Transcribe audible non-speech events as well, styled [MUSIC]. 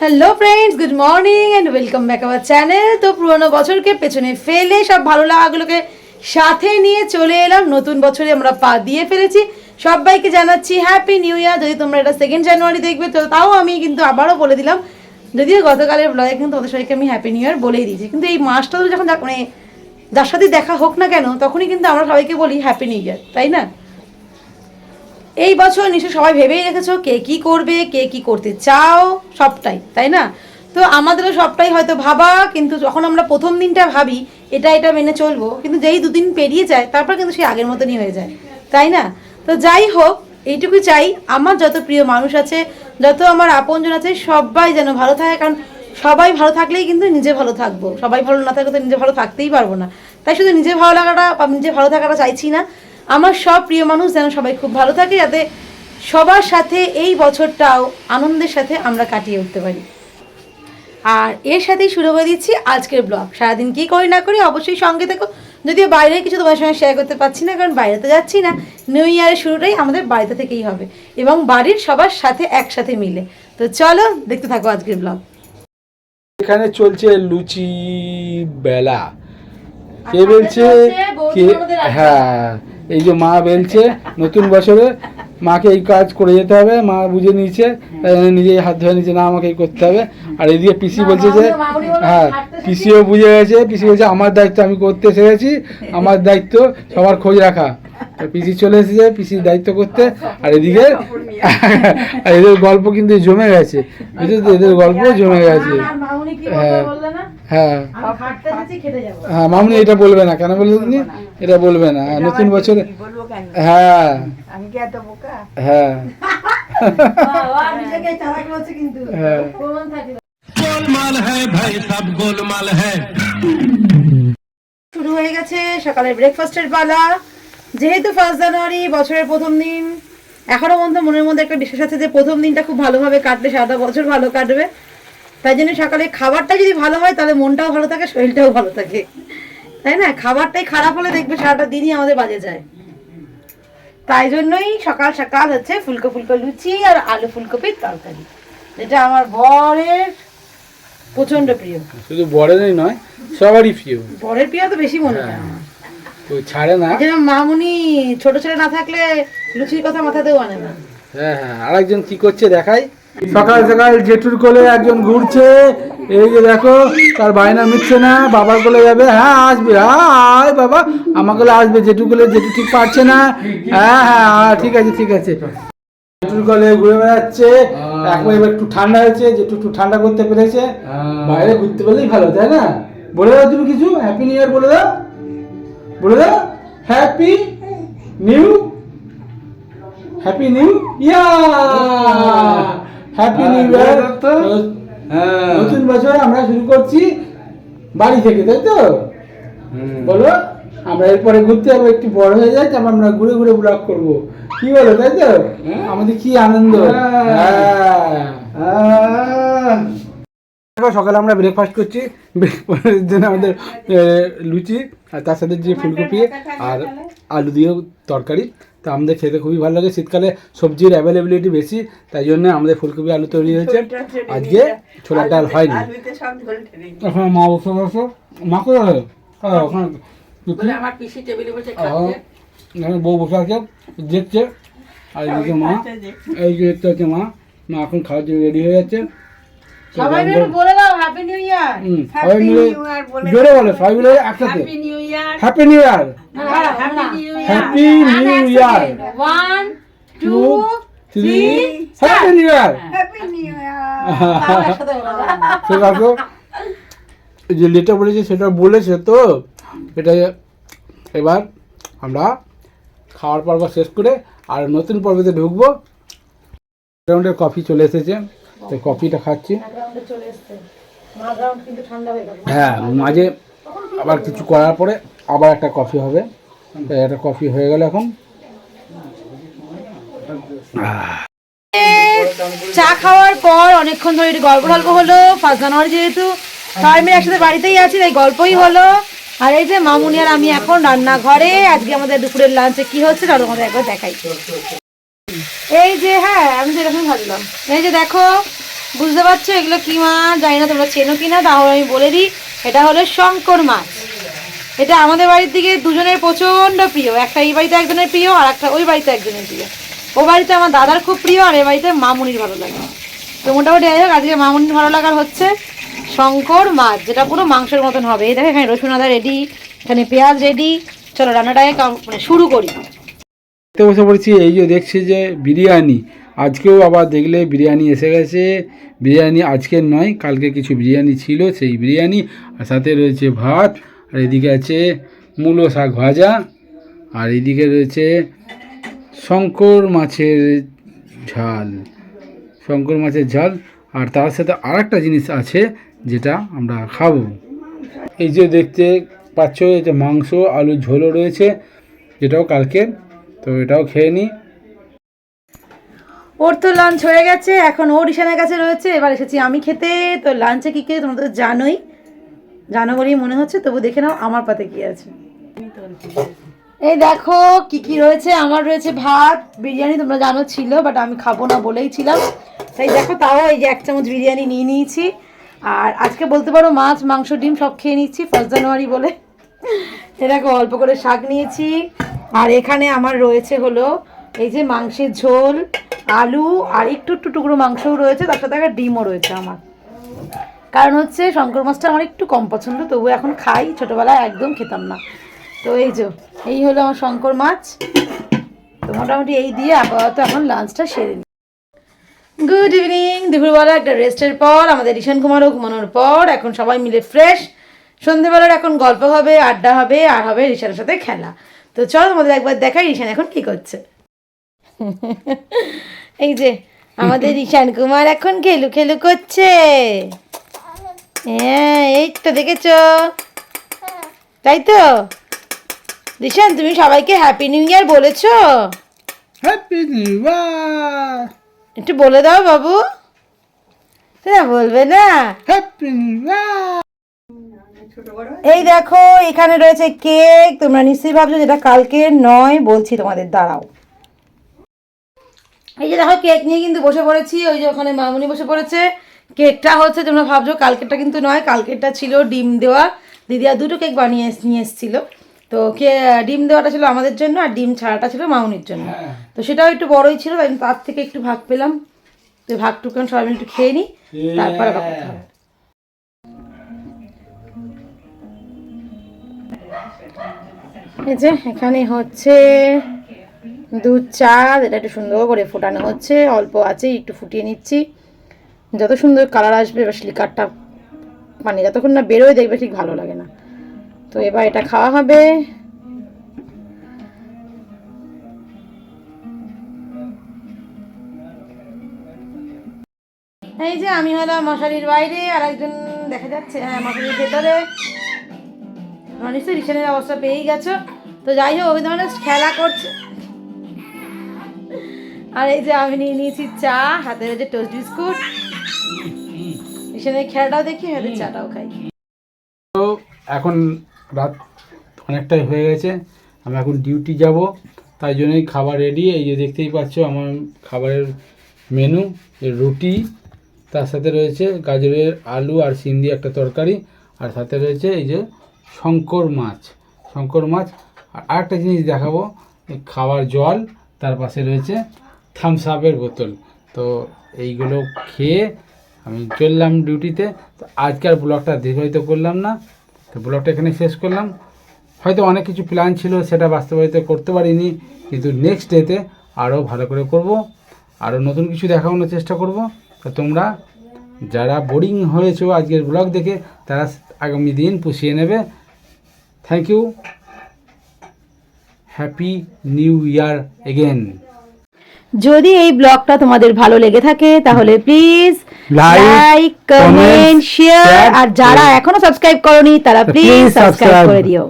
Hello friends good morning and welcome back our channel তো পুরোনো বছরকে পেছনে ফেলে সব ভালো লাগাগুলোকে সাথে নিয়ে চলে এলাম। নতুন বছরে আমরা পা দিয়ে ফেলেছি। সবাইকে জানাচ্ছি হ্যাপি নিউ ইয়ার যদি তোমরা এটা সেকেন্ড জানুয়ারি দেখবে, তো তাও আমি কিন্তু আবারও বলে দিলাম। যদিও গতকালের ব্লগে কিন্তু তোমাদের সবাইকে আমি হ্যাপি নিউ ইয়ার বলেই দিয়েছি। কিন্তু এই মাসটা যখন মানে যার সাথে দেখা হোক না কেন, তখনই কিন্তু আমরা সবাইকে বলি হ্যাপি নিউ ইয়ার তাই না? এই বছর নিশ্চয় সবাই ভেবেই রেখেছো কে কি করবে, কে কি করতে চাও, সবটাই, তাই না? তো আমাদেরও সবটাই হয়তো ভাবা, কিন্তু যখন আমরা প্রথম দিনটা ভাবি, এটা এটা মেনে চলবো, কিন্তু যেই দুদিন পেরিয়ে যায়, তারপর কিন্তু সেই আগের মতনই হয়ে যায়। তাই না? তো যাই হোক, এইটুকু চাই, আমার যত প্রিয় মানুষ আছে, যত আমার আপনজন আছে, সবাই যেন ভালো থাকে, কারণ সবাই ভালো থাকলেই কিন্তু নিজে ভালো থাকব। সবাই ভালো না থাকলে তো নিজে ভালো থাকতেই পারব না। তাই শুধু নিজে ভালো লাগাটা বা নিজে ভালো থাকাটা চাইছি না। আমার সব প্রিয় মানুষ যেন সবাই খুব ভালো থাকে, যাতে সবার সাথে এই বছরটাও আনন্দের সাথে আমরা কাটিয়ে উঠতে পারি। আর এর সাথেই শুরু করে দিচ্ছি আজকের ব্লগ। সারাদিন কী করি না করি অবশ্যই সঙ্গে থেকো। যদিও বাইরে কিছু তোমার সঙ্গে শেয়ার করতে পারছি না কারণ বাইরে তো যাচ্ছি না। নিউ ইয়ারের শুরুটাই আমাদের বাড়িতে থেকেই হবে এবং বাড়ির সবার সাথে একসাথে মিলে। তো চলো দেখতে থাকো আজকের ব্লগ। এখানে চলছে লুচি বেলা। কে বলছে? কে? হ্যাঁ এই যে মা বেলছে নতুন বছরে মাকে এই কাজ করে যেতে হবে মা বুঝে নিয়েছে নিজেই হাত ধরে নিয়েছে না আমাকে এই করতে হবে। আর এদিকে পিসি বলছে যে হ্যাঁ পিসিও বুঝে গেছে পিসি বলছে আমার দায়িত্ব আমি করতে শিখেছি আমার দায়িত্ব সবার খোঁজ রাখা। পিসি চলে এসেছে পিসির দায়িত্ব করতে আর এদিকে [LAUGHS] আর এদের গল্প কিন্তু জমে গেছে। বুঝলি তো? এদের গল্প জমে গেছে। হ্যাঁ হ্যাঁ। হ্যাঁ মামনি এটা বলবে না কেন বলবে তুমি এটা বলবে না। নতুন বছরে হ্যাঁ। হ্যাঁ। হ্যাঁ। শুরু হয়ে গেছে সকালের ব্রেকফাস্টের পালা। যেহেতু ফার্স্ট জানুয়ারি বছরের প্রথম দিন এখনও পর্যন্ত মনের মধ্যে একটা বিশ্বাস আছে যে প্রথম দিনটা খুব ভালোভাবে কাটবে সারাটা বছর ভালো কাটবে। তাই জন্য সকালে খাবারটা যদি ভালো হয় তাহলে মনটাও ভালো থাকে শরীরটাও ভালো থাকে। তাই না? খাবারটাই খারাপ হলে দেখবে সারাটা দিনই আমাদের বাজে যায়। তাই জন্যই সকাল সকাল হচ্ছে ফুলকো ফুলকো লুচি আর আলু ফুলকপির তরকারি যেটা আমার বরের প্রচণ্ড প্রিয়। শুধু বরেরই নয় সবারই প্রিয়। বরের প্রিয় তো বেশি মনে হয় আমার। তো ছাড়ে না। যেরকম মামুনি ছোট ছেলে না থাকলে লুচির কথা মাথাতেও আনে না। হ্যাঁ হ্যাঁ আরেকজন কি করছে দেখাই। সকাল সকাল জেঠুর কোলে একজন ঘুরছে। এই যে দেখো তার বায়না মিটছে না বাবার কোলে যাবে। হ্যাঁ আসবে। হ্যাঁ বাবা আমার কোলে আসবে। জেঠু কোলে জেঠু ঠিক পারছে না। হ্যাঁ হ্যাঁ হ্যাঁ, ঠিক আছে ঠিক আছে। জেঠুর কোলে ঘুরে বেড়াচ্ছে। এখন এবার একটু ঠান্ডা হয়েছে। জেঠু একটু ঠান্ডা করতে পেরেছে। বাইরে ঘুরতে পারলেই ভালো তাই না? বলে দাও তুমি কিছু? হ্যাপি নিউ ইয়ার বলে দাও। বলে দাও। Happy new happy new year happy new year নতুন বছর আমরা শুরু করছি বাড়ি থেকে তাই তো? বলো আমরা এরপরে ঘুরতে যাব একটু বড় হয়ে যায় তারপর আমরা ঘুরে ঘুরে ব্লগ করব। কি বলো তাই তো? আমাদের কি আনন্দ? হ্যাঁ। দেখো সকালে আমরা ব্রেকফাস্ট করছি। ব্রেকফাস্টের জন্য আমাদের লুচি আর তার সাথে যে ফুলকপি আর আলু দিয়ে তরকারি। তো আমাদের খেতে খুবই ভালো লাগে। শীতকালে সবজির অ্যাভেলেবিলিটি বেশি তাই জন্য আমাদের ফুলকপি আলু তৈরি হয়েছে। আজকে ছোলার ডাল হয়নি। ওখানে মা বসে বসে মা কোথায় হয় আহ, ওখানে আমার পিসি টেবিলে বসে বউ বসে আছে দেখছে। আর এদিকে মা এই যে দেখতে হচ্ছে মা মা এখন খাওয়ার জন্য রেডি হয়ে যাচ্ছে। সবাই মিলে বলে দাও হ্যাপি নিউ ইয়ার সবাই মিলে জোরে বলে সবাই মিলে একসাথে। Happy new year happy new year happy new year happy new happy new যে লেটা বলেছে সেটা বলেছে তো। এটা এবার আমরা খাওয়ার পর্ব শেষ করে আর নতুন পর্বতে ঢুকবো। কফি চলে এসেছে। তো কফিটা খাচ্ছি। চলে এসছে। মা গ্রাউন্ড কিন্তু ঠান্ডা হয়ে হ্যাঁ মাঝে আবার কিছু করার পরে আবার একটা কফি হবে। তো একটা কফি হয়ে গেল এখন। চা খাওয়ার পর অনেকক্ষণ ধরে একটু গল্প টল্প হলো ফার্স্ট জানুয়ারি যেহেতু সবাই মিলে একসাথে বাড়িতেই আছি তাই গল্পই হলো। আর এই যে মামুনি আর আমি এখন রান্নাঘরে আজকে আমাদের দুপুরের লাঞ্চে কি হচ্ছে তার মধ্যে একবার দেখাই। এই যে হ্যাঁ আমি যেরকম ভাবলাম এই যে দেখো, বুঝতে পারছ এগুলো কি মাছ? জানি না তোমরা চেনো কিনা, তাহলে আমি বলে দিই, এটা হলো শঙ্কর মাছ। এটা আমাদের বাড়ির দিকে দুজনের প্রচণ্ড প্রিয়। একটা এই বাড়িতে একজনের প্রিয়, আর একটা ওই বাড়িতে একজনের প্রিয়। ও বাড়িতে আমার দাদার খুব প্রিয়, আর এ বাড়িতে মামুনির ভালো লাগে। তো মোটামুটি যাই হোক, আজকে মামুনির ভালো লাগার হচ্ছে শঙ্কর মাছ, যেটা পুরো মাংসের মতন হবে। এই দেখো এখানে রসুন আদা রেডি এখানে পেঁয়াজ রেডি চলো রান্নাটাকে মানে শুরু করি। দেখতে বসে পড়েছি, এই যে দেখছি যে বিরিয়ানি। আজকেও আবার দেখলে বিরিয়ানি এসে গেছে। বিরিয়ানি আজকের নয়, কালকে কিছু বিরিয়ানি ছিল, সেই বিরিয়ানি। আর সাথে রয়েছে ভাত, আর এদিকে আছে মূলো শাক ভাজা, আর এদিকে রয়েছে শঙ্কর মাছের ঝাল। শঙ্কর মাছের ঝাল, আর তার সাথে আর একটা জিনিস আছে যেটা আমরা খাব। এই যে দেখতে পাচ্ছ, এই যে মাংস আলু ঝোলও রয়েছে, যেটাও কালকের তো এটাও খেয়ে নিই ওর তো লাঞ্চ হয়ে গেছে, এখন ওর ইশানের কাছে রয়েছে, এবার এসেছি আমি খেতে। তো লাঞ্চে কী খেয়ে তোমরা তো জানোই। জানো বলেই মনে হচ্ছে, তবু দেখে নাও আমার পাতে কি আছে। এই দেখো কি কি রয়েছে, আমার রয়েছে ভাত, বিরিয়ানি তোমরা জানো ছিল বাট আমি খাব না বলেই ছিলাম। তাই দেখো তাও এই যে এক চামচ বিরিয়ানি নিয়ে নিয়েছি। আর আজকে বলতে পারো মাছ, মাংস, ডিম সব খেয়ে নিচ্ছি ফার্স্ট জানুয়ারি বলে। এ দেখো, অল্প করে শাক নিয়েছি। আর এখানে আমার রয়েছে হলো এই যে মাংসের ঝোল, আলু আর একটু একটু টুকরো মাংসও রয়েছে, তার সাথে একটা ডিমও রয়েছে আমার। কারণ হচ্ছে শঙ্কর মাছটা আমার একটু কম পছন্দ তবু এখন খাই, ছোটোবেলায় একদম খেতাম না। তো এই যে, এই হলো আমার শঙ্কর মাছ। তো মোটামুটি এই দিয়ে আপাতত এখন লাঞ্চটা সেরে নিই। গুড ইভিনিং দুপুরবেলা একটা রেস্টের পর, আমাদের ঈশান কুমারও ঘুমানোর পর, এখন সবাই মিলে ফ্রেশ সন্ধেবেলার এখন গল্প হবে আড্ডা হবে আর হবে ঋষানের সাথে খেলা। তো চলো তোমাদের একবার দেখাই ঈশান এখন কি করছে। এই যে আমাদের ঈশান কুমার এখন খেলু খেলু করছে। হ্যাঁ এই তো দেখেছ। তাই তো? ঈশান তুমি সবাইকে হ্যাপি নিউ ইয়ার বলেছ? হ্যাপি নিউ ইয়ার একটু বলে দাও বাবু। না বলবে না। হ্যাপি নিউ ইয়ার এই দেখো এখানে রয়েছে কেক। তোমরা নিশ্চয়ই ভাবছ যেটা কালকে নয় বলছি তোমাদের দাঁড়াও। এই যে দেখো কেক নিয়ে কিন্তু বসে পড়েছি। ওই যে ওখানে মামুনি বসে পড়েছে। কেকটা হচ্ছে তোমরা ভাবছ কালকেরটা কিন্তু নয় কালকেরটা ছিল ডিম দেওয়া। দিদি আর দুটো কেক বানিয়ে এস- নিয়ে এসেছিল। তো কে ডিম দেওয়াটা ছিল আমাদের জন্য আর ডিম ছাড়াটা ছিল মামুনির জন্য। তো সেটাও একটু বড়ই ছিল তাই তার থেকে একটু ভাগ পেলাম। তো ভাগটুকু সবাই মিলে একটু খেয়ে নিই তারপরে কথা হবে। এই যে, এখানে হচ্ছে দুধ চা এটা একটু সুন্দর করে ফোটানো হচ্ছে। অল্প আছে একটু ফুটিয়ে নিচ্ছি। যত সুন্দর কালার আসবে, এবার লিকারটা মানে যতক্ষণ না বেরোয় দেখবে ঠিক ভালো লাগে না। তো এবার এটা খাওয়া হবে। এই যে, আমি হলাম মশারির বাইরে আর একজন দেখা যাচ্ছে হ্যাঁ মশারির ভেতরে। আমার নিশ্চয়ই রিসেনের অবস্থা পেয়েই গেছো। তো যাই হোক অভিধান খেলা করছে। আর এই যে আমি নিয়ে নিয়েছি চা হাতে রয়েছে টোস্ট বিস্কুট। রিসেনের খেলাটাও দেখি হাতে চাটাও খাই। তো এখন রাত অনেকটাই হয়ে গেছে, আমি এখন ডিউটি যাব। তাই জন্যই খাবার রেডি এই যে দেখতেই পাচ্ছ আমার খাবারের মেনু রুটি, তার সাথে রয়েছে গাজরের আলু আর সিম দিয়ে একটা তরকারি, আর সাথে রয়েছে এই যে শঙ্কর মাছ শঙ্কর মাছ। আর আরেকটা জিনিস দেখাবো খাওয়ার জল, তার পাশে রয়েছে থামস আপের বোতল। তো এইগুলো খেয়ে আমি চললাম ডিউটিতে তো আজকের ব্লগটা দীর্ঘায়িত করলাম না। তো ব্লগটা এখানে শেষ করলাম। হয়তো অনেক কিছু প্ল্যান ছিল, সেটা বাস্তবায়িত করতে পারিনি, কিন্তু নেক্সট ডেতে আরও ভালো করে করব। আরও নতুন কিছু দেখানোর চেষ্টা করব। তো তোমরা যারা বোরিং হয়েছে আজকের ব্লগ দেখে তারা আগামী দিন পুষিয়ে নেবে। Thank you happy new year again যদি এই ব্লগটা তোমাদের ভালো লেগে থাকে তাহলে প্লিজ লাইক কমেন্ট শেয়ার আর যারা এখনও সাবস্ক্রাইব করনি তারা প্লিজ সাবস্ক্রাইব করে দিও।